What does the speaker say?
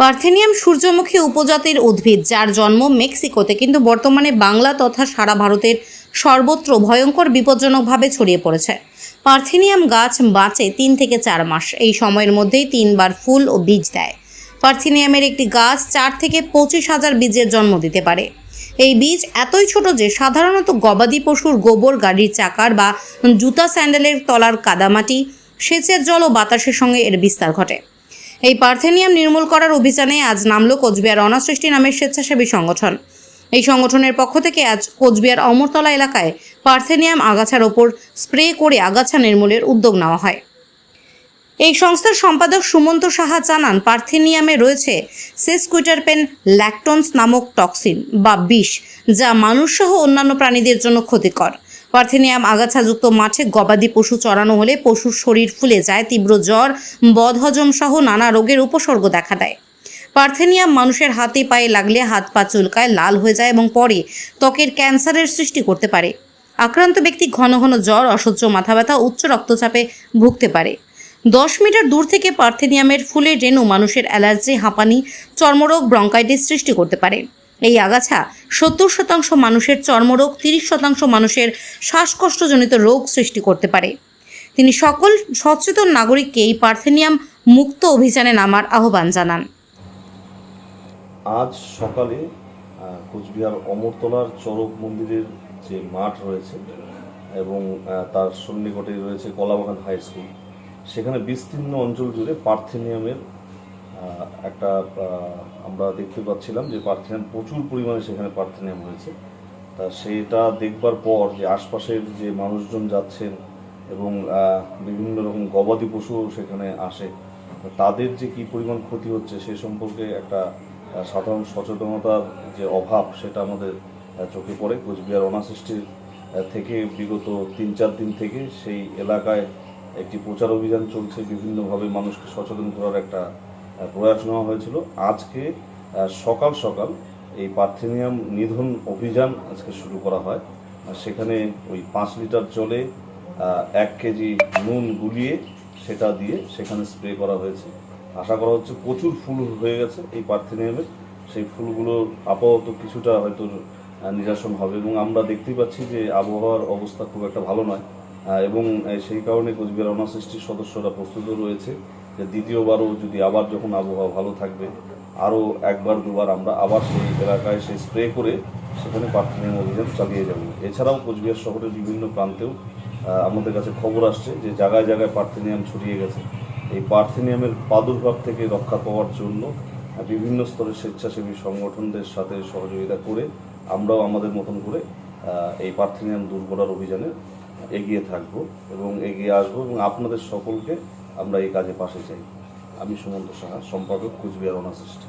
Parthenium সূর্যমুখী উপজাতির উদ্ভিদ, যার জন্ম মেক্সিকোতে, কিন্তু বর্তমানে বাংলা তথা সারা ভারতের সর্বত্র ভয়ঙ্কর বিপজ্জনকভাবে ছড়িয়ে পড়েছে। পার্থেনিয়াম গাছ বাঁচে তিন থেকে চার মাস, এই সময়ের মধ্যেই তিনবার ফুল ও বীজ দেয়। পার্থেনিয়ামের একটি গাছ চার থেকে পঁচিশ হাজার বীজের জন্ম দিতে পারে। এই বীজ এতই ছোট যে সাধারণত গবাদি পশুর গোবর, গাড়ির চাকার বা জুতা স্যান্ডেলের তলার কাদামাটি, সেচের জল ও বাতাসের সঙ্গে এর বিস্তার ঘটে। এই পার্থেনিয়াম নির্মূল করার অভিযানে আজ নামল কোচবিহার অনাসৃষ্টি নামের স্বেচ্ছাসেবী সংগঠন। এই সংগঠনের পক্ষ থেকে আজ কোচবিহার অমরতলা এলাকায় পার্থেনিয়াম আগাছার ওপর স্প্রে করে আগাছা নির্মূলের উদ্যোগ নেওয়া হয়। এই সংস্থার সম্পাদক সুমন্ত সাহা জানান, পার্থেনিয়ামে রয়েছে সেসকুইটারপেন ল্যাকটনস নামক টক্সিন বা বিষ, যা মানুষসহ অন্যান্য প্রাণীদের জন্য ক্ষতিকর। পার্থেনিয়াম আগাছাযুক্ত মাঠে গবাদি পশু চড়ানো হলে পশুর শরীর ফুলে যায়, তীব্র জ্বর, বদহজম সহ নানা রোগের উপসর্গ দেখা দেয়। পার্থেনিয়াম মানুষের হাতে পায়ে লাগলে হাত পা চুলকায় লাল হয়ে যায় এবং পরে ত্বকের ক্যান্সারের সৃষ্টি করতে পারে। আক্রান্ত ব্যক্তি ঘন ঘন জ্বর, অসহ্য মাথা ব্যথা উচ্চ রক্তচাপে ভুগতে পারে। দশ মিটার দূর থেকে পার্থেনিয়ামের ফুলের রেণু মানুষের অ্যালার্জি, হাঁপানি, চর্মরোগ, ব্রঙ্কাইটিস সৃষ্টি করতে পারে। এই আগাছা সত্তর শতাংশ মানুষের চর্মরোগ, তিরিশ শতাংশ মানুষের শ্বাসকষ্টজনিত রোগ সৃষ্টি করতে পারে। তিনি সকল সচেতন নাগরিককে এই পার্থেনিয়াম মুক্ত অভিযানে নামার আহ্বান জানান। আজ সকালে কোচবিহার অমরতলার চরক মন্দিরের যে মাঠ রয়েছে এবং তার সন্নিকটে রয়েছে কলাবাগান হাই স্কুল। সেখানে বিস্তীর্ণ অঞ্চল জুড়ে পার্থেনিয়ামের একটা আমরা দেখতে পাচ্ছিলাম যে পার্থেনিয়াম প্রচুর পরিমাণে সেখানে পার্থেনিয়াম হয়েছে তা সেটা দেখবার পর যে আশপাশের যে মানুষজন যাচ্ছেন এবং বিভিন্ন রকম গবাদি পশু সেখানে আসে তাদের যে কি পরিমাণ ক্ষতি হচ্ছে সে সম্পর্কে একটা সাধারণ সচেতনতার যে অভাব সেটা আমাদের চোখে পড়ে। কোচবিহার অনাসৃষ্টির থেকে বিগত তিন চার দিন থেকে সেই এলাকায় একটি প্রচার অভিযান চলছে। বিভিন্নভাবে মানুষকে সচেতন করার একটা প্রয়াস নেওয়া হয়েছিল। আজকে সকাল সকাল এই পার্থেনিয়াম নিধন অভিযান আজকে শুরু করা হয়। সেখানে ওই পাঁচ লিটার জলে এক কেজি নুন গুলিয়ে সেটা দিয়ে সেখানে স্প্রে করা হয়েছে। আশা করা হচ্ছে প্রচুর ফুল হয়ে গেছে এই পার্থেনিয়ামের সেই ফুলগুলো আপাতত কিছুটা হয়তো নিরাসন হবে এবং আমরা দেখতেই পাচ্ছি যে আবহাওয়ার অবস্থা খুব একটা ভালো নয়। এবং সেই কারণে কোচবিহার অনাসৃষ্টির সদস্যরা প্রস্তুত রয়েছে। যে দ্বিতীয়বারও যদি আবার যখন আবহাওয়া ভালো থাকবে, আরও একবার, দুবার আমরা আবার সেই এলাকায় সেই স্প্রে করে সেখানে পার্থেনিয়াম অভিযান চালিয়ে যাব। এছাড়াও কোচবিহার শহরের বিভিন্ন প্রান্তেও আমাদের কাছে খবর আসছে যে জায়গায় জায়গায় পার্থেনিয়াম ছড়িয়ে গেছে। এই পার্থেনিয়ামের প্রাদুর্ভাব থেকে রক্ষা পাওয়ার জন্য বিভিন্ন স্তরের স্বেচ্ছাসেবী সংগঠনদের সাথে সহযোগিতা করে আমরাও আমাদের মতন করে এই পার্থেনিয়াম দূর করার অভিযানে এগিয়ে থাকব এবং এগিয়ে আসব এবং আপনাদের সকলকে আমরা এই কাজে পাশে চাই। আমি সুমন্ত সাহা সম্পাদক কুচবিহার অনাসৃষ্টি